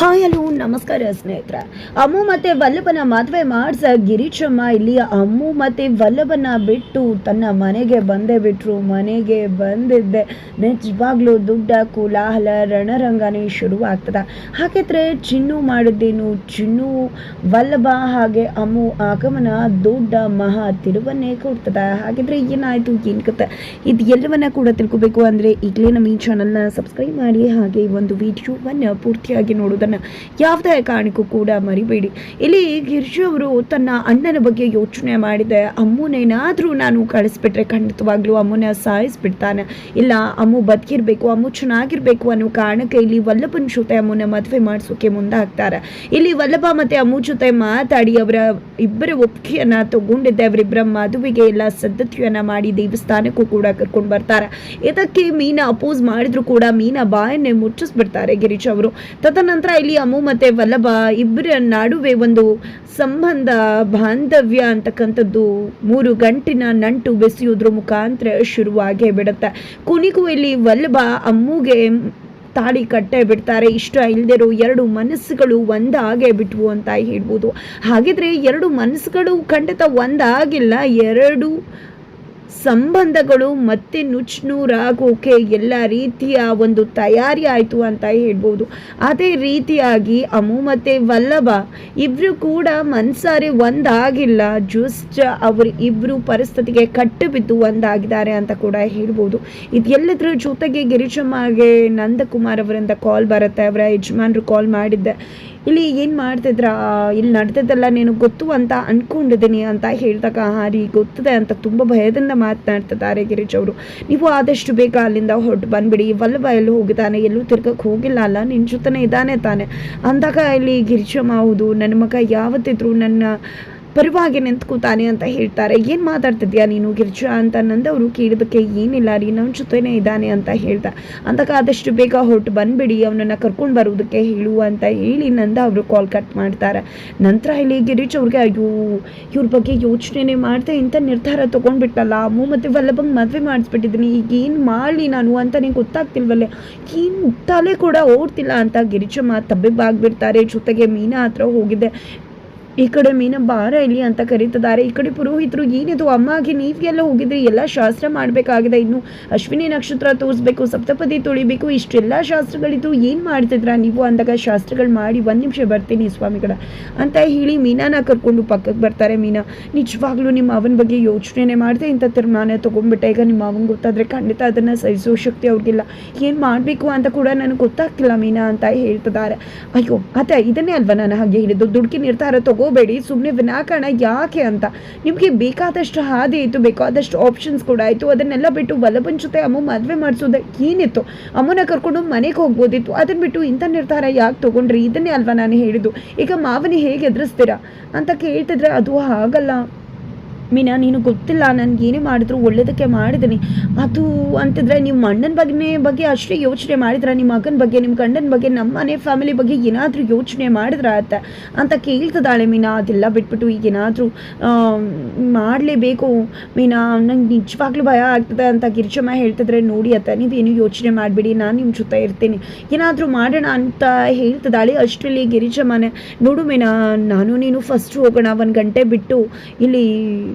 Hi hello ನಮಸ್ಕಾರ ಸ್ನೇಹಿತರೆ. ಅಮ್ಮು ಮತ್ತೆ ವಲ್ಲಭನ ಮದುವೆ ಮಾಡಿಸ ಗಿರೀಶಮ್ಮ ಇಲ್ಲಿ ಅಮ್ಮು ಮತ್ತೆ ವಲ್ಲಭನ ಬಿಟ್ಟು ತನ್ನ ಮನೆಗೆ ಬಂದೇ ಬಿಟ್ರು. ಮನೆಗೆ ಬಂದಿದ್ದೆ. ನಿಜವಾಗ್ಲೂ ದುಡ್ಡ, ಕುಲಾಹಲ, ರಣರಂಗನೇ ಶುರು ಆಗ್ತದ ಹಾಗಿದ್ರೆ ಚಿನ್ನು ಮಾಡಿದ್ದೇನು? ಚಿನ್ನು, ವಲ್ಲಭ ಹಾಗೆ ಅಮ್ಮು ಆಗಮನ ದೊಡ್ಡ ಮಹಾ ತಿರುವನ್ನೇ ಕೊಡ್ತದ. ಹಾಗಿದ್ರೆ ಏನಾಯ್ತು, ಏನು ಕತೆ ಇದು ಎಲ್ಲವನ್ನ ಕೂಡ ತಿಳ್ಕೊಬೇಕು ಅಂದ್ರೆ ಈಗಲೇ ನಮ್ಮ ಈ ಚಾನಲ್ನ ಸಬ್ಸ್ಕ್ರೈಬ್ ಮಾಡಿ. ಹಾಗೆ ಒಂದು ವಿಡಿಯೋವನ್ನು ಪೂರ್ತಿಯಾಗಿ ನೋಡೋದನ್ನು ಯಾವುದೇ ಕಾರಣಕ್ಕೂ ಕೂಡ ಮರಿಬೇಡಿ. ಇಲ್ಲಿ ಗಿರ್ಜು ಅವರು ತನ್ನ ಅಣ್ಣನ ಬಗ್ಗೆ ಯೋಚನೆ ಮಾಡಿದೆ. ಅಮ್ಮನೇನಾದರೂ ನಾನು ಕಳಿಸ್ಬಿಟ್ರೆ ಖಂಡಿತವಾಗ್ಲೂ ಅಮ್ಮನ ಸಾಯಿಸ್ಬಿಡ್ತಾನೆ. ಇಲ್ಲ, ಅಮ್ಮು ಬದುಕಿರಬೇಕು, ಅಮ್ಮು ಚೆನ್ನಾಗಿರ್ಬೇಕು ಅನ್ನೋ ಕಾರಣಕ್ಕೆ ಇಲ್ಲಿ ವಲ್ಲಭನ ಜೊತೆ ಅಮ್ಮನ ಮದುವೆ ಮಾಡಿಸೋಕೆ ಮುಂದಾಗ್ತಾರೆ. ಇಲ್ಲಿ ವಲ್ಲಭ ಮತ್ತೆ ಅಮ್ಮು ಜೊತೆ ಮಾತಾಡಿ ಅವರ ಇಬ್ಬರ ಒಪ್ಪಿಗೆಯನ್ನ ತಗೊಂಡಿದ್ದೆ. ಅವರಿಬ್ಬರ ಮದುವೆಗೆ ಎಲ್ಲ ಸಿದ್ಧತೆಯನ್ನ ಮಾಡಿ ದೇವಸ್ಥಾನಕ್ಕೂ ಕೂಡ ಕರ್ಕೊಂಡು ಬರ್ತಾರೆ. ಇದಕ್ಕೆ ಮೀನಾ ಅಪೋಸ್ ಮಾಡಿದ್ರು ಕೂಡ ಮೀನಾ ಬಾಯನ್ನೇ ಮುಚ್ಚಿಸ್ಬಿಡ್ತಾರೆ ಗಿರೀಶ್ ಅವರು. ತದನಂತರ ಇಲ್ಲಿ ಅಮು ಮತ್ತೆ ವಲ್ಲಭ ಇಬ್ಬರ ನಡುವೆ ಒಂದು ಸಂಬಂಧ, ಬಾಂಧವ್ಯ ಅಂತಕ್ಕಂಥದ್ದು. ಮೂರು ಗಂಟಿನ ನಂಟು ಬೆಸೆಯೋದ್ರ ಮುಖಾಂತರ ಶುರುವಾಗೇ ಬಿಡುತ್ತೆ. ಕೊನೆಗೂ ಇಲ್ಲಿ ವಲ್ಲಭ ಅಮ್ಮುಗೆ ತಾಳಿ ಕಟ್ಟೆ ಬಿಡ್ತಾರೆ. ಇಷ್ಟ ಇಲ್ದಿರೋ ಎರಡು ಮನಸ್ಸುಗಳು ಒಂದಾಗೇ ಬಿಟ್ವು ಅಂತ ಹೇಳ್ಬೋದು. ಹಾಗಿದ್ರೆ ಎರಡು ಮನಸ್ಸುಗಳು ಖಂಡಿತ ಒಂದಾಗಿಲ್ಲ, ಎರಡು ಸಂಬಂಧಗಳು ಮತ್ತೆ ನುಚ್ಚುನೂರಾಗೋಕೆ ಎಲ್ಲ ರೀತಿಯ ಒಂದು ತಯಾರಿ ಆಯಿತು ಅಂತ ಹೇಳ್ಬೋದು. ಅದೇ ರೀತಿಯಾಗಿ ಅಮು ಮತ್ತು ವಲ್ಲಭ ಇಬ್ಬರು ಕೂಡ ಮನ್ಸಾರೆ ಒಂದಾಗಿಲ್ಲ. ಜಸ್ಟ್ ಅವರು ಇಬ್ಬರು ಪರಿಸ್ಥಿತಿಗೆ ಕಟ್ಟು ಬಿದ್ದು ಒಂದಾಗಿದ್ದಾರೆ ಅಂತ ಕೂಡ ಹೇಳ್ಬೋದು. ಇದೆಲ್ಲದರ ಜೊತೆಗೆ ಗಿರಿಜಮ್ಮಗೆ ನಂದಕುಮಾರ್ ಅವರಿಂದ ಕಾಲ್ ಬರುತ್ತೆ. ಅವರ ಯಜಮಾನ್ರು ಕಾಲ್ ಮಾಡಿದ್ದೆ ಇಲ್ಲಿ ಏನು ಮಾಡ್ತಿದ್ರ? ಇಲ್ಲಿ ನಡೆದಿದ್ದೆಲ್ಲ ನೀನು ಗೊತ್ತು ಅಂತ ಅನ್ಕೊಂಡಿದ್ದೀನಿ ಅಂತ ಹೇಳಿದಾಗ ಹಾರಿ ಗೊತ್ತದೆ ಅಂತ ತುಂಬ ಭಯದಿಂದ ಮಾತನಾಡ್ತಿದ್ದಾರೆ ಗಿರೀಶ್ ಅವರು. ನೀವು ಆದಷ್ಟು ಬೇಗ ಅಲ್ಲಿಂದ ಹೊರಟು ಬಂದ್ಬಿಡಿ. ವಲ್ಲಭ ಎಲ್ಲೂ ಹೋಗಿದ್ದಾನೆ, ಎಲ್ಲೂ ತಿರ್ಗಕ್ಕೆ ಹೋಗಿಲ್ಲ ಅಲ್ಲ. ನಿನ್ನ ಜೊತೆನೇ ಇದ್ದಾನೆ ತಾನೆ. ಅಂದಾಗ ಇಲ್ಲಿ ಗಿರೀಶಮ್ಮ ಹೌದು, ನನ್ನ ಮಗ ಯಾವತ್ತಿದ್ರು ನನ್ನ ಪರವಾಗಿ ನಿಂತ್ಕೊತಾನೆ ಅಂತ ಹೇಳ್ತಾರೆ. ಏನು ಮಾತಾಡ್ತಿದ್ಯಾ ನೀನು ಗಿರ್ಜಾ ಅಂತ? ನಂದವರು ಕೇಳಿದಕ್ಕೆ ಏನಿಲ್ಲ ರೀ ನನ್ನ ಜೊತೆನೇ ಇದ್ದಾನೆ ಅಂತ ಹೇಳ್ದ. ಅಂದಾಗ ಆದಷ್ಟು ಬೇಗ ಹೊರಟು ಬಂದುಬಿಡಿ, ಅವನನ್ನು ಕರ್ಕೊಂಡು ಬರೋದಕ್ಕೆ ಹೇಳು ಅಂತ ಹೇಳಿ ನಂದ ಅವರು ಕಾಲ್ ಕಟ್ ಮಾಡ್ತಾರೆ. ನಂತರ ಇಲ್ಲಿ ಗಿರೀಶ್ ಅವ್ರಿಗೆ, ಅಯ್ಯೋ, ಇವ್ರ ಬಗ್ಗೆ ಯೋಚನೆ ಮಾಡ್ದೆ, ಇಂಥ ನಿರ್ಧಾರ ತೊಗೊಂಡ್ಬಿಟ್ಟಲ್ಲ ಅಮ್ಮು ಮತ್ತು ವಲ್ಲಭಂಗೆ ಮದುವೆ ಮಾಡಿಸ್ಬಿಟ್ಟಿದ್ದೀನಿ ಈಗ ಏನು ಮಾಡಲಿ ನಾನು ಅಂತ ನಿಂಗೆ ಗೊತ್ತಾಗ್ತಿಲ್ವಲ್ಲೇ. ಏನು ತಲೆ ಕೂಡ ಓಡ್ತಿಲ್ಲ ಅಂತ ಗಿರಿಜಮ್ಮ ತಬ್ಬಿಬ್ಬಾಗ್ಬಿಡ್ತಾರೆ. ಜೊತೆಗೆ ಮೀನಾ ಹತ್ರ ಹೋಗಿದ್ದೆ ಈ ಕಡೆ ಮೀನ ಬಾರ ಇಲ್ಲಿ ಅಂತ ಕರೀತಿದ್ದಾರೆ. ಈ ಕಡೆ ಪುರೋಹಿತರು, ಏನಿದು? ಅಮ್ಮಗೆ ನೀವೆಲ್ಲ ಹೋಗಿದ್ರಿ? ಎಲ್ಲ ಶಾಸ್ತ್ರ ಮಾಡಬೇಕಾಗಿದೆ. ಇನ್ನು ಅಶ್ವಿನಿ ನಕ್ಷತ್ರ ತೋರಿಸ್ಬೇಕು, ಸಪ್ತಪದಿ ತೊಳಿಬೇಕು. ಇಷ್ಟೆಲ್ಲ ಶಾಸ್ತ್ರಗಳಿದ್ದು ಏನು ಮಾಡ್ತಿದ್ರ ನೀವು? ಅಂದಾಗ ಶಾಸ್ತ್ರಗಳು ಮಾಡಿ ಒಂದು ನಿಮಿಷ ಬರ್ತೀನಿ ಸ್ವಾಮಿಗಳ ಅಂತ ಹೇಳಿ ಮೀನಾನ ಕರ್ಕೊಂಡು ಪಕ್ಕಕ್ಕೆ ಬರ್ತಾರೆ ಮೀನಾ. ನಿಜವಾಗ್ಲೂ ನಿಮ್ಮ ಅವನ ಬಗ್ಗೆ ಯೋಚನೆ ಮಾಡಿದೆ ಇಂಥ ತೀರ್ಮಾನ ತೊಗೊಂಡ್ಬಿಟ್ಟೆ. ಈಗ ನಿಮ್ಮ ಅವನ ಗೊತ್ತಾದರೆ ಖಂಡಿತ ಅದನ್ನು ಸಹಿಸೋ ಶಕ್ತಿ ಅವ್ರಿಗಿಲ್ಲ. ಏನು ಮಾಡಬೇಕು ಅಂತ ಕೂಡ ನನಗೆ ಗೊತ್ತಾಗ್ತಿಲ್ಲ ಮೀನಾ ಅಂತ ಹೇಳ್ತಿದ್ದಾರೆ. ಅಯ್ಯೋ, ಅದೇ ಇದನ್ನೇ ಅಲ್ವಾ ನಾನು ಹಾಗೆ ಹೇಳಿದ್ದು? ದುಡ್ಕಿ ನಿರ್ಧಾರ ತಗೋಬೇಡಿ ಸುಮ್ಮನೆ ವಿನಾಕಾರಣ ಯಾಕೆ ಅಂತ. ನಿಮಗೆ ಬೇಕಾದಷ್ಟು ಹಾದಿ ಇತ್ತು, ಬೇಕಾದಷ್ಟು ಆಪ್ಷನ್ಸ್ ಕೂಡ ಆಯಿತು ಅದನ್ನೆಲ್ಲ ಬಿಟ್ಟು ಬಲಬನ್ ಜೊತೆ ಅಮ್ಮ ಮದುವೆ ಮಾಡಿಸೋದು ಏನಿತ್ತು? ಅಮ್ಮನ ಕರ್ಕೊಂಡು ಮನೆಗೆ ಹೋಗ್ಬೋದಿತ್ತು. ಅದನ್ನ ಬಿಟ್ಟು ಇಂಥ ನಿರ್ಧಾರ ಯಾಕೆ ತೊಗೊಂಡ್ರಿ? ಇದನ್ನೇ ಅಲ್ವಾ ನಾನು ಹೇಳಿದ್ದು. ಈಗ ಮಾವನಿ ಹೇಗೆ ಎದುರಿಸ್ತೀರಾ? ಅಂತ ಕೇಳ್ತಿದ್ರೆ ಅದು ಹಾಗಲ್ಲ. ಮೀನಾ, ನೀನು ಗೊತ್ತಿಲ್ಲ, ನನಗೆ ಏನೇ ಮಾಡಿದ್ರು ಒಳ್ಳೇದಕ್ಕೆ ಮಾಡಿದ್ದೀನಿ. ಅದು ಅಂತಿದ್ರೆ ನಿಮ್ಮ ಅಣ್ಣನ ಬಗ್ಗೆ ಬಗ್ಗೆ ಅಷ್ಟೇ ಯೋಚನೆ ಮಾಡಿದ್ರ? ನಿಮ್ಮ ಮಗನ ಬಗ್ಗೆ, ನಿಮ್ಮ ಗಂಡನ ಬಗ್ಗೆ, ನಮ್ಮ ಮನೆ ಫ್ಯಾಮಿಲಿ ಬಗ್ಗೆ ಏನಾದರೂ ಯೋಚನೆ ಮಾಡಿದ್ರ ಅತ್ತ ಅಂತ ಕೇಳ್ತದಾಳೆ ಮೀನಾ. ಅದೆಲ್ಲ ಬಿಟ್ಬಿಟ್ಟು ಈಗ ಏನಾದರೂ ಮಾಡಲೇಬೇಕು. ಮೀನಾ, ನಂಗೆ ನಿಜವಾಗ್ಲೂ ಭಯ ಆಗ್ತದೆ ಅಂತ ಗಿರಿಜಮ್ಮ ಹೇಳ್ತಿದ್ರೆ, ನೋಡಿ ಅತ್ತ, ನೀವೇನು ಯೋಚನೆ ಮಾಡಬೇಡಿ, ನಾನು ನಿಮ್ಮ ಜೊತೆ ಇರ್ತೀನಿ. ಏನಾದರೂ ಮಾಡೋಣ ಅಂತ ಹೇಳ್ತದಾಳೆ ಅಷ್ಟರಲ್ಲಿ ಗಿರಿಜಮ್ಮನೆ. ನೋಡು ಮೀನಾ, ನಾನು ನೀನು ಫಸ್ಟ್ ಹೋಗೋಣ, ಒಂದು ಗಂಟೆ ಬಿಟ್ಟು ಇಲ್ಲಿ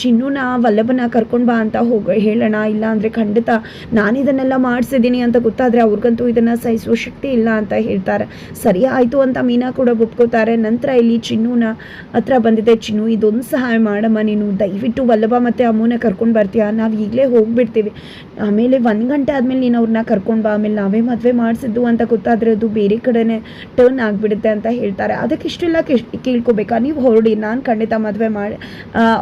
ಚಿನ್ನುನ ವಲ್ಲಭನ ಕರ್ಕೊಂಡು ಬಾ ಅಂತ ಹೋಗ ಹೇಳೋಣ, ಇಲ್ಲ ಅಂದರೆ ಖಂಡಿತ ನಾನು ಇದನ್ನೆಲ್ಲ ಮಾಡಿಸಿದ್ದೀನಿ ಅಂತ ಗೊತ್ತಾದರೆ ಅವ್ರಿಗಂತೂ ಇದನ್ನು ಸಹಿಸುವ ಶಕ್ತಿ ಇಲ್ಲ ಅಂತ ಹೇಳ್ತಾರೆ. ಸರಿ ಆಯಿತು ಅಂತ ಮೀನಾ ಕೂಡ ಒಪ್ಕೋತಾರೆ ನಂತರ ಇಲ್ಲಿ ಚಿನ್ನುನ ಹತ್ರ ಬಂದಿದೆ. ಚಿನ್ನು, ಇದೊಂದು ಸಹಾಯ ಮಾಡಮ್ಮ, ನೀನು ದಯವಿಟ್ಟು ವಲ್ಲಭ ಮತ್ತು ಅಮ್ಮನ ಕರ್ಕೊಂಡು ಬರ್ತೀಯಾ? ನಾವು ಈಗಲೇ ಹೋಗ್ಬಿಡ್ತೀವಿ. ಆಮೇಲೆ ಒಂದು ಗಂಟೆ ಆದಮೇಲೆ ನೀನು ಅವ್ರನ್ನ ಕರ್ಕೊಂಡು ಬಾ. ಆಮೇಲೆ ನಾವೇ ಮದುವೆ ಮಾಡಿಸಿದ್ದು ಅಂತ ಗೊತ್ತಾದರೆ ಅದು ಬೇರೆ ಕಡೆನೇ ಟರ್ನ್ ಆಗಿಬಿಡುತ್ತೆ ಅಂತ ಹೇಳ್ತಾರೆ. ಅದಕ್ಕೆ ಇಷ್ಟೆಲ್ಲ ಕೇಳ್ಕೊಬೇಕಾ? ನೀವು ಹೊರಡಿ, ನಾನು ಖಂಡಿತ ಮದುವೆ ಮಾಡಿ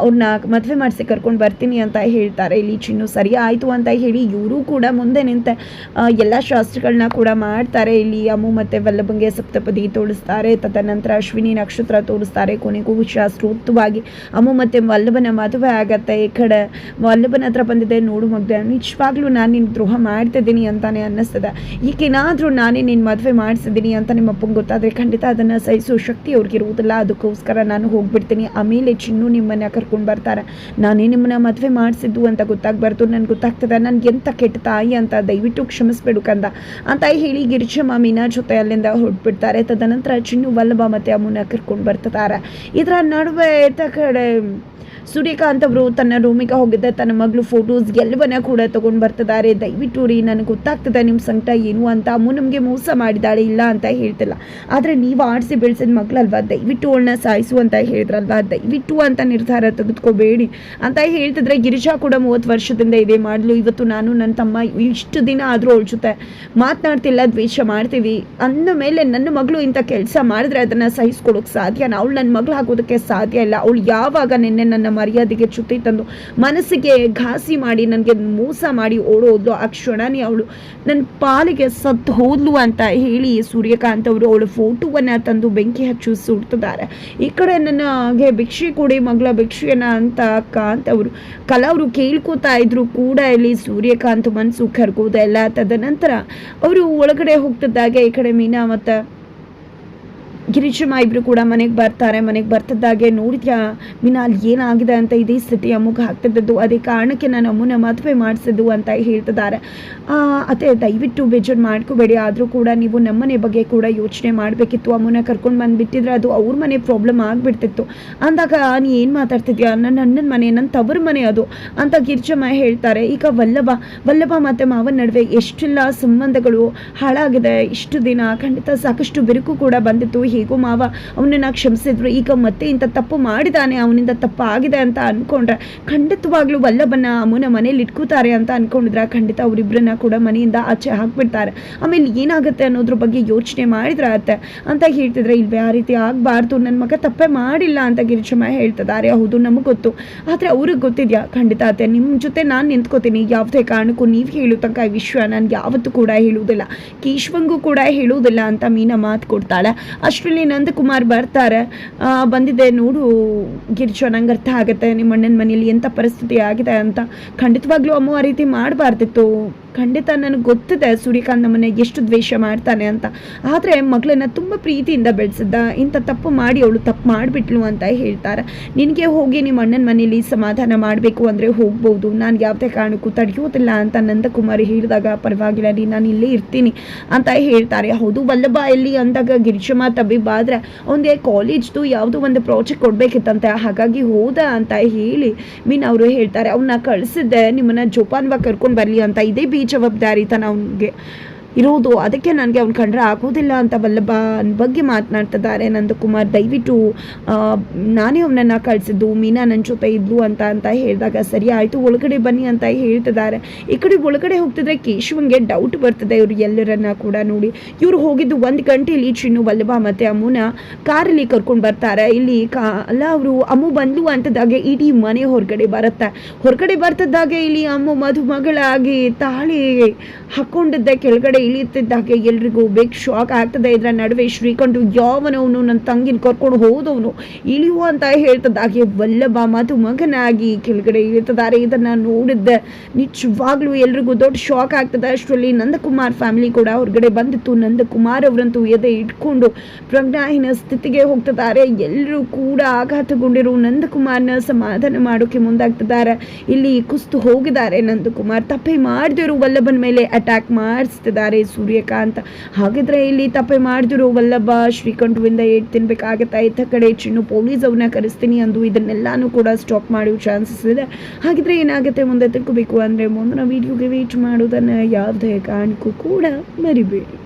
ಅವ್ರನ್ನ ಮದುವೆ ಮಾಡಿಸಿ ಕರ್ಕೊಂಡು ಬರ್ತೀನಿ ಅಂತ ಹೇಳ್ತಾರೆ. ಇಲ್ಲಿ ಚಿನ್ನು ಸರಿ ಆಯಿತು ಅಂತ ಹೇಳಿ ಇವರು ಕೂಡ ಮುಂದೆ ನಿಂತ ಎಲ್ಲ ಶಾಸ್ತ್ರಗಳನ್ನ ಕೂಡ ಮಾಡ್ತಾರೆ. ಇಲ್ಲಿ ಅಮ್ಮು ಮತ್ತು ವಲ್ಲಭಂಗೆ ಸಪ್ತಪದಿ ತೋರಿಸ್ತಾರೆ. ತದನಂತರ ಅಶ್ವಿನಿ ನಕ್ಷತ್ರ ತೋರಿಸ್ತಾರೆ. ಕೊನೆಗೂ ಶಾಸ್ತ್ರೋಕ್ತವಾಗಿ ಅಮ್ಮು ಮತ್ತು ವಲ್ಲಭನ ಮದುವೆ ಆಗತ್ತೆ. ಈ ಕಡೆ ವಲ್ಲಭನ ಹತ್ರ ಬಂದಿದೆ. ನೋಡು ಮಗ್ದೆ ನಿಜವಾಗ್ಲೂ ನಾನು ನಿನ್ನ ದ್ರೋಹ ಮಾಡ್ತಿದ್ದೀನಿ ಅಂತಾನೆ ಅನ್ನಿಸ್ತದೆ. ಈಗೇನಾದರೂ ನಾನೇ ನಿನ್ನ ಮದುವೆ ಮಾಡಿಸಿದ್ದೀನಿ ಅಂತ ನಿಮ್ಮ ಅಪ್ಪಂಗೆ ಗೊತ್ತಾದರೆ ಖಂಡಿತ ಅದನ್ನು ಸಹಿಸೋ ಶಕ್ತಿ ಅವ್ರಿಗೆ ಇರುವುದಿಲ್ಲ ಅದಕ್ಕೋಸ್ಕರ ನಾನು ಹೋಗ್ಬಿಡ್ತೀನಿ. ಆಮೇಲೆ ಚಿನ್ನು ನಿಮ್ಮನ್ನ ಕರ್ಕೊಂಡು ಬರ್ತಾರೆ. ನಾನೇ ನಿಮ್ಮನ್ನ ಮದುವೆ ಮಾಡಿಸಿದ್ದು ಅಂತ ಗೊತ್ತಾಗಬಾರ್ದು, ನನ್ಗೆ ಗೊತ್ತಾಗ್ತದೆ, ನನ್ಗೆ ಎಂತ ಕೆಟ್ಟ ತಾಯಿ ಅಂತ ದಯವಿಟ್ಟು ಕ್ಷಮಿಸ್ಬೇಡು ಕಂದ. ಅಂತ ಹೇಳಿ ಗಿರಿಜಮ್ಮ ಮೀನಾ ಜೊತೆ ಅಲ್ಲಿಂದ ಹೊರಟ್ಬಿಡ್ತಾರೆ. ತದನಂತರ ಚಿನ್ನು ವಲ್ಲಭ ಮತ್ತೆ ಅಮ್ಮನ ಕರ್ಕೊಂಡು ಬರ್ತಿದ್ದಾರೆ. ಇದರ ನಡುವೆ ಕಡೆ ಸೂರ್ಯಕಾಂತ್ ಅವರು ತನ್ನ ರೂಮಿಗೆ ಹೋಗಿದ್ದೆ ತನ್ನ ಮಗಳು ಫೋಟೋಸ್ ಎಲ್ಲವನ್ನ ಕೂಡ ತಗೊಂಡು ಬರ್ತಿದ್ದಾರೆ. ದಯವಿಟ್ಟು ರೀ, ನನಗೆ ಗೊತ್ತಾಗ್ತದೆ ನಿಮ್ಮ ಸಂಕಟ ಏನು ಅಂತ. ಅಮ್ಮು ನಮಗೆ ಮೋಸ ಮಾಡಿದ್ದಾಳೆ ಇಲ್ಲ ಅಂತ ಹೇಳ್ತಿಲ್ಲ. ಆದರೆ ನೀವು ಆಡಿಸಿ ಬೆಳೆಸಿದ ಮಗಳಲ್ವಾ? ದಯವಿಟ್ಟು ಅವಳನ್ನ ಸಾಯಿಸು ಅಂತ ಹೇಳಿದ್ರಲ್ವಾ? ದಯವಿಟ್ಟು ಅಂತ ನಿರ್ಧಾರ ತೆಗೆದುಕೋಬೇಡಿ ಅಂತ ಹೇಳ್ತಿದ್ರೆ ಗಿರಿಜಾ ಕೂಡ ಮೂವತ್ತು ವರ್ಷದಿಂದ ಇದೇ ಮಾಡಲು. ಇವತ್ತು ನಾನು ನನ್ನ ತಮ್ಮ ಇಷ್ಟು ದಿನ ಆದರೂ ಅವಳ ಜೊತೆ ಮಾತನಾಡ್ತಿಲ್ಲ, ದ್ವೇಷ ಮಾಡ್ತೀವಿ. ಅಂದ ಮೇಲೆ ನನ್ನ ಮಗಳು ಇಂಥ ಕೆಲಸ ಮಾಡಿದ್ರೆ ಅದನ್ನು ಸಹಿಸ್ಕೊಡೋಕೆ ಸಾಧ್ಯ ಅವಳು ನನ್ನ ಮಗಳು ಹಾಕೋದಕ್ಕೆ ಸಾಧ್ಯ ಇಲ್ಲ. ಅವಳು ಯಾವಾಗ ನಿನ್ನೆ ನನ್ನ ಮರ್ಯಾದೆಗೆ ಚ್ಯುತಿ ತಂದು ಮನಸ್ಸಿಗೆ ಘಾಸಿ ಮಾಡಿ, ನನಗೆ ಮೋಸ ಮಾಡಿ ಓಡೋದ್ಲು. ಆ ಕ್ಷಣನೇ ಅವಳು ನನ್ನ ಪಾಲಿಗೆ ಸತ್ತು ಹೋದ್ಲು ಅಂತ ಹೇಳಿ ಸೂರ್ಯಕಾಂತ್ ಅವರು ಅವಳ ಫೋಟೋವನ್ನು ತಂದು ಬೆಂಕಿ ಹಚ್ಚಿ ಸುಡ್ತಿದ್ದಾರೆ. ಈ ಕಡೆ ನನಗೆ ಭಿಕ್ಷೆ ಕೊಡಿ ಮಗಳ ಭಿಕ್ಷೆಯನ್ನ ಅಂತ ಕಾಂತ್ ಅವರು ಕಲಾ ಅವರು ಕೇಳ್ಕೊತಾ ಇದ್ರು ಕೂಡ ಇಲ್ಲಿ. ಸೂರ್ಯಕಾಂತ್ ಮನಸ್ಸು ಕರ್ಕೋದೆಲ್ಲ ತದನಂತರ ಅವರು ಒಳಗಡೆ ಹೋಗ್ತಿದ್ದಾಗೆ ಈ ಕಡೆ ಮೀನಾ ಮತ್ತು ಗಿರಿಜಮ್ಮ ಇಬ್ಬರು ಕೂಡ ಮನೆಗೆ ಬರ್ತಾರೆ, ಮನೆಗೆ ಬರ್ತಿದ್ದಾಗೆ ನೋಡಿದ್ಯಾ ಮೀನಾ ಅಲ್ಲಿ ಏನಾಗಿದೆ ಅಂತ ಇದೇ ಸ್ಥಿತಿ ಅಮ್ಮಗೆ ಹಾಕ್ತಿದ್ದದ್ದು ಅದೇ ಕಾರಣಕ್ಕೆ ನಾನು ಅಮ್ಮನ ಮದುವೆ ಮಾಡಿಸಿದ್ದು ಅಂತ ಹೇಳ್ತಿದ್ದಾರೆ. ಅದೇ ದಯವಿಟ್ಟು ಬೇಜಾರು ಮಾಡ್ಕೋಬೇಡಿ. ಆದರೂ ಕೂಡ ನೀವು ನಮ್ಮನೆ ಬಗ್ಗೆ ಕೂಡ ಯೋಚನೆ ಮಾಡಬೇಕಿತ್ತು. ಅಮ್ಮನ ಕರ್ಕೊಂಡು ಬಂದುಬಿಟ್ಟಿದ್ರೆ ಅದು ಅವ್ರ ಮನೆ ಪ್ರಾಬ್ಲಮ್ ಆಗಿಬಿಡ್ತಿತ್ತು. ಅಂದಾಗ ನೀ ಏನು ಮಾತಾಡ್ತಿದ್ಯಾ? ನನ್ನ ಅಣ್ಣನ ಮನೆ ನನ್ನ ತವರ ಮನೆ ಅದು ಅಂತ ಗಿರಿಜಮ್ಮ ಹೇಳ್ತಾರೆ. ಈಗ ವಲ್ಲಭ ವಲ್ಲಭ ಮತ್ತು ಮಾವನ ನಡುವೆ ಎಷ್ಟೆಲ್ಲ ಸಂಬಂಧಗಳು ಹಾಳಾಗಿದೆ. ಇಷ್ಟು ದಿನ ಖಂಡಿತ ಸಾಕಷ್ಟು ಬಿರುಕು ಕೂಡ ಬಂದಿತ್ತು. ಹೇಗೋ ಮಾವ, ಅವನನ್ನ ಕ್ಷಮಿಸಿದ್ರು. ಈಗ ಮತ್ತೆ ಇಂಥ ತಪ್ಪು ಮಾಡಿದಾನೆ, ಅವನಿಂದ ತಪ್ಪು ಆಗಿದೆ ಅಂತ ಅನ್ಕೊಂಡ್ರೆ ಖಂಡಿತವಾಗ್ಲೂ ವಲ್ಲಭನ ಅಮ್ಮನ ಮನೇಲಿ ಇಟ್ಕೋತಾರೆ ಅಂತ ಅನ್ಕೊಂಡಿದ್ರೆ ಖಂಡಿತ ಅವರಿಬ್ಬರನ್ನ ಕೂಡ ಮನೆಯಿಂದ ಆಚೆ ಹಾಕ್ಬಿಡ್ತಾರೆ. ಆಮೇಲೆ ಏನಾಗುತ್ತೆ ಅನ್ನೋದ್ರ ಬಗ್ಗೆ ಯೋಚನೆ ಮಾಡಿದ್ರೆ ಅಂತ ಹೇಳ್ತಿದ್ರೆ, ಇಲ್ವೇ, ಆ ರೀತಿ ಆಗಬಾರ್ದು. ನನ್ನ ಮಗ ತಪ್ಪೇ ಮಾಡಿಲ್ಲ ಅಂತ ಗಿರಿಜಮ್ಮ ಹೇಳ್ತಿದ್ದಾರೆ. ಹೌದು, ನಮಗೆ ಗೊತ್ತು. ಆದರೆ ಅವ್ರಿಗೆ ಗೊತ್ತಿದ್ಯಾ? ಖಂಡಿತ ಅತ್ತೆ ನಿಮ್ಮ ಜೊತೆ ನಾನು ನಿಂತ್ಕೋತೀನಿ. ಯಾವುದೇ ಕಾರಣಕ್ಕೂ ನೀವು ಹೇಳೋ ತನಕ ಈ ವಿಷಯ ನಾನು ಯಾವತ್ತೂ ಕೂಡ ಹೇಳುವುದಿಲ್ಲ. ಕೇಶವಂಗೂ ಕೂಡ ಹೇಳುವುದಿಲ್ಲ ಅಂತ ಮೀನಾ ಮಾತು ಕೊಡ್ತಾಳೆ. ಅಷ್ಟರಲ್ಲಿ ನಂದಕುಮಾರ್ ಬರ್ತಾರೆ. ಬಂದಿದೆ ನೋಡು, ಗಿರಿಜ, ನಂಗೆ ಅರ್ಥ ಆಗುತ್ತೆ, ನಿಮ್ಮ ಅಣ್ಣನ ಮನೇಲಿ ಎಂಥ ಪರಿಸ್ಥಿತಿ ಆಗಿದೆ ಅಂತ. ಖಂಡಿತವಾಗ್ಲೂ ಅಮ್ಮ ಆ ರೀತಿ ಮಾಡಬಾರ್ದಿತ್ತು. ಖಂಡಿತ ನನಗೆ ಗೊತ್ತಿದೆ ಸೂರ್ಯಕಾಂತ್ ನಮ್ಮನ್ನ ಎಷ್ಟು ದ್ವೇಷ ಮಾಡ್ತಾನೆ ಅಂತ. ಆದರೆ ಮಗಳನ್ನ ತುಂಬ ಪ್ರೀತಿಯಿಂದ ಬೆಳೆಸಿದ್ದ, ಇಂಥ ತಪ್ಪು ಮಾಡಿ ಅವಳು ತಪ್ಪು ಮಾಡಿಬಿಟ್ಲು ಅಂತ ಹೇಳ್ತಾರೆ. ನಿನಗೆ ಹೋಗಿ ನಿಮ್ಮ ಅಣ್ಣನ ಮನೇಲಿ ಸಮಾಧಾನ ಮಾಡಬೇಕು ಅಂದರೆ ಹೋಗ್ಬೋದು. ನಾನು ಯಾವುದೇ ಕಾರಣಕ್ಕೂ ತಡೆಯೋದಿಲ್ಲ ಅಂತ ನಂದಕುಮಾರಿ ಹೇಳಿದಾಗ, ಪರವಾಗಿಲ್ಲ ರೀ, ನಾನು ಇಲ್ಲೇ ಇರ್ತೀನಿ ಅಂತ ಹೇಳ್ತಾರೆ. ಹೌದು ವಲ್ಲಭ, ಎಲ್ಲಿ ಅಂದಾಗ ಗಿರಿಜಮ್ಮ ತಬೀಬ್ ಆದರೆ ಅವನಿಗೆ ಕಾಲೇಜ್ದು ಯಾವುದೋ ಒಂದು ಪ್ರಾಜೆಕ್ಟ್ ಕೊಡಬೇಕಿತ್ತಂತೆ. ಹಾಗಾಗಿ ಹೋದ ಅಂತ ಹೇಳಿ ಮೀನ್ ಅವರು ಹೇಳ್ತಾರೆ ಅವನ್ನ ಕಳಿಸಿದ್ದೆ, ನಿಮ್ಮನ್ನ ಜೋಪಾನ್ವಾಗಿ ಕರ್ಕೊಂಡು ಬರಲಿ ಅಂತ. ಇದೇ ಬಿ ಜವಾಬ್ದಾರಿತನ ಅವನಿಗೆ ಇರೋದು. ಅದಕ್ಕೆ ನನಗೆ ಅವ್ನು ಕಂಡ್ರೆ ಆಗೋದಿಲ್ಲ ಅಂತ ವಲ್ಲಭ ಬಗ್ಗೆ ಮಾತನಾಡ್ತಿದ್ದಾರೆ ನಂದಕುಮಾರ್. ದಯವಿಟ್ಟು ನಾನೇ ಅವನನ್ನು ಕಳಿಸಿದ್ದು, ಮೀನಾ ನನ್ನ ಜೊತೆ ಇದ್ಲು ಅಂತ ಅಂತ ಹೇಳಿದಾಗ ಸರಿ ಆಯಿತು, ಒಳಗಡೆ ಬನ್ನಿ ಅಂತ ಹೇಳ್ತಿದ್ದಾರೆ. ಈ ಕಡೆ ಒಳಗಡೆ ಹೋಗ್ತಿದ್ರೆ ಕೇಶವಂಗೆ ಡೌಟ್ ಬರ್ತದೆ. ಇವರು ಎಲ್ಲರನ್ನ ಕೂಡ ನೋಡಿ. ಇವರು ಹೋಗಿದ್ದು ಒಂದು ಗಂಟೆಯಲ್ಲಿ ಚಿನ್ನು ವಲ್ಲಭ ಮತ್ತು ಅಮ್ಮನ ಕಾರಲ್ಲಿ ಕರ್ಕೊಂಡು ಬರ್ತಾರೆ. ಇಲ್ಲಿ ಕಾ, ಅಲ್ಲ ಅವರು, ಅಮ್ಮು ಬಂದ್ಲು ಅಂತದಾಗೆ ಇಡೀ ಮನೆ ಹೊರಗಡೆ ಬರುತ್ತೆ. ಹೊರಗಡೆ ಬರ್ತಿದ್ದಾಗೆ ಇಲ್ಲಿ ಅಮ್ಮು ಮಧುಮಗಳಾಗಿ ತಾಳಿ ಹಾಕೊಂಡಿದ್ದೆ ಕೆಳಗಡೆ ಇಳಿತಿದ್ದಾಗೆ ಎಲ್ರಿಗೂ ಬೇಗ ಶಾಕ್ ಆಗ್ತದೆ. ಇದರ ನಡುವೆ ಶ್ರೀಕಂಠು ಯಾವನವನು ನನ್ನ ತಂಗಿನ ಕರ್ಕೊಂಡು ಹೋದವನು ಇಳಿಯುವ ಅಂತ ಹೇಳ್ತದಾಗೆ ವಲ್ಲಭ ಮದುಮಗನಾಗಿ ಕೆಳಗಡೆ ಇಳಿತಿದ್ದಾರೆ ಇದನ್ನ ನೋಡಿದ್ದೆ ನಿಜವಾಗ್ಲೂ ಎಲ್ರಿಗೂ ದೊಡ್ಡ ಶಾಕ್ ಆಗ್ತದೆ. ಅಷ್ಟರಲ್ಲಿ ನಂದಕುಮಾರ್ ಫ್ಯಾಮಿಲಿ ಕೂಡ ಹೊರಗಡೆ ಬಂದಿತ್ತು. ನಂದಕುಮಾರ್ ಅವರಂತೂ ಎದೆ ಇಟ್ಕೊಂಡು ಪ್ರಜ್ಞಾಹೀನ ಸ್ಥಿತಿಗೆ ಹೋಗ್ತಿದ್ದಾರೆ ಎಲ್ಲರೂ ಕೂಡ ಆಘಾತಗೊಂಡಿರೋ. ನಂದಕುಮಾರ್ನ ಸಮಾಧಾನ ಮಾಡೋಕೆ ಮುಂದಾಗ್ತಿದ್ದಾರೆ ಇಲ್ಲಿ ಕುಸ್ತು ಹೋಗಿದ್ದಾರೆ. ನಂದಕುಮಾರ್ ತಪ್ಪೆ ಮಾಡದಿರೋ. ವಲ್ಲಭನ ಮೇಲೆ ಅಟ್ಯಾಕ್ ಮಾಡಿಸ್ತಿದ್ದಾರೆ. ಸೂರ್ಯಕಾಂತ್. ಹಾಗಿದ್ರೆ ಇಲ್ಲಿ ತಪ್ಪೆ ಮಾಡಿದ್ರು ವಲ್ಲಭ, ಶ್ರೀಕಂಠವಿಂದ ಏಟ್ ತಿನ್ಬೇಕಾಗತ್ತಾ. ಇತ್ತ ಕಡೆ ಚಿನ್ನು ಪೊಲೀಸ್ ಅವ್ರನ್ನ ಕರೆಸ್ತೀನಿ ಅಂದು ಇದನ್ನೆಲ್ಲಾನು ಕೂಡ ಸ್ಟಾಪ್ ಮಾಡೋ ಚಾನ್ಸಸ್ ಇದೆ. ಹಾಗಿದ್ರೆ ಏನಾಗುತ್ತೆ ಮುಂದೆ ತಿಳ್ಕೋಬೇಕು ಅಂದ್ರೆ ಮುಂದಿನ ವಿಡಿಯೋಗೆ ವೇಟ್ ಮಾಡೋದನ್ನು ಯಾವುದೇ ಕಾರಣಕ್ಕೂ ಕೂಡ ಮರಿಬೇಡಿ.